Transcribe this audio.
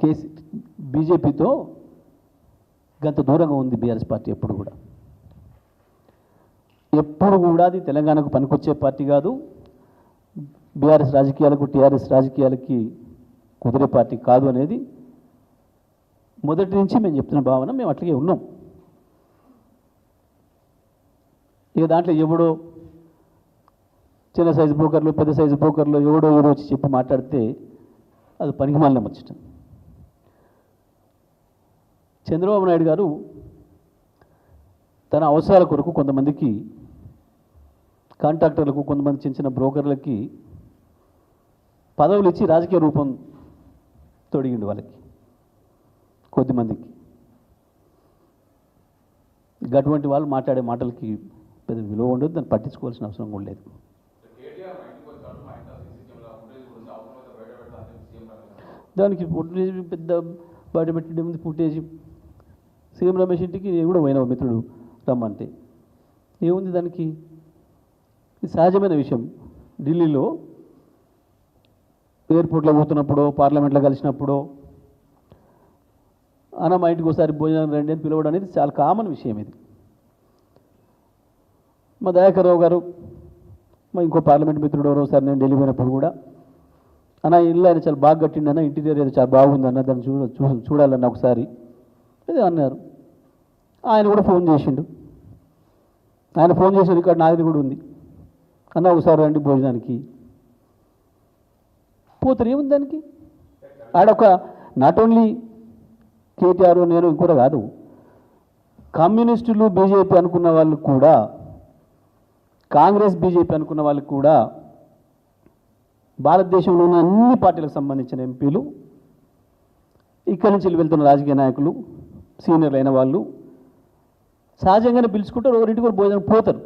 KC బీజేపీతో గంత దూరంగా ఉంది బీఆర్ఎస్ పార్టీ ఎప్పుడు కూడా. ఎప్పుడు కూడా అది తెలంగాణకు పనికొచ్చే పార్టీ కాదు. బీఆర్ఎస్ రాజకీయాలకు టీఆర్ఎస్ రాజకీయాలకి కుదిరే పార్టీ కాదు అనేది మొదటి నుంచి మేము చెప్తున్న భావన. మేము అట్లాగే ఉన్నాం. ఇక దాంట్లో ఎవడో చిన్న సైజు బ్రోకర్లు పెద్ద సైజు బ్రోకర్లు ఎవడో ఎవడో వచ్చి చెప్పి మాట్లాడితే అది పనికి మాలిన ముచ్చట. చంద్రబాబు నాయుడు గారు తన అవసరాల కొరకు కొంతమందికి కాంట్రాక్టర్లకు కొంతమంది చిన్న చిన్న బ్రోకర్లకి పదవులు ఇచ్చి రాజకీయ రూపం తొడిగిండు వాళ్ళకి కొద్దిమందికి అటువంటి వాళ్ళు మాట్లాడే మాటలకి పెద్ద విలువ ఉండదు దాన్ని పట్టించుకోవాల్సిన అవసరం కూడా లేదు. దానికి ఫుటేజ్ పెద్ద బయట పెట్టడం ఫుటేజ్ సీఎం రమేష్ ఇంటికి నేను కూడా పోయినా మిత్రుడు రమ్మంటే. ఏముంది దానికి? ఇది సహజమైన విషయం. ఢిల్లీలో ఎయిర్పోర్ట్లో పోతున్నప్పుడు పార్లమెంట్లో కలిసినప్పుడు అన్న మా ఇంటికి ఒకసారి భోజనం రండి అని పిలవడం అనేది చాలా కామన్ విషయం ఇది. మా దయాకర్రావు గారు మా ఇంకో పార్లమెంట్ మిత్రుడు ఎవరో ఒకసారి నేను ఢిల్లీ పోయినప్పుడు కూడా అన్న ఇల్లు ఆయన చాలా బాగా కట్టిండన్న ఇంటీరియర్ ఏదో చాలా బాగుంది అన్న దాన్ని చూడ చూ చూడాలన్న ఒకసారి అదే అన్నారు. ఆయన కూడా ఫోన్ చేసిండు. ఆయన ఫోన్ చేసిన రికార్డు నాది కూడా ఉంది. అన్న ఒకసారి రండి భోజనానికి. పోతారు ఏముంది దానికి? ఆడొక నాట్ ఓన్లీ కేటీఆర్ నేను కూడా కాదు. కమ్యూనిస్టులు బీజేపీ అనుకున్న వాళ్ళు కూడా కాంగ్రెస్ బీజేపీ అనుకున్న వాళ్ళకి కూడా భారతదేశంలో ఉన్న అన్ని పార్టీలకు సంబంధించిన ఎంపీలు ఇక్కడి నుంచి వెళ్తున్న రాజకీయ నాయకులు సీనియర్లు అయిన వాళ్ళు సహజంగానే పిలుచుకుంటారు ఒకరింటికి కూడా భోజనం పోతారు.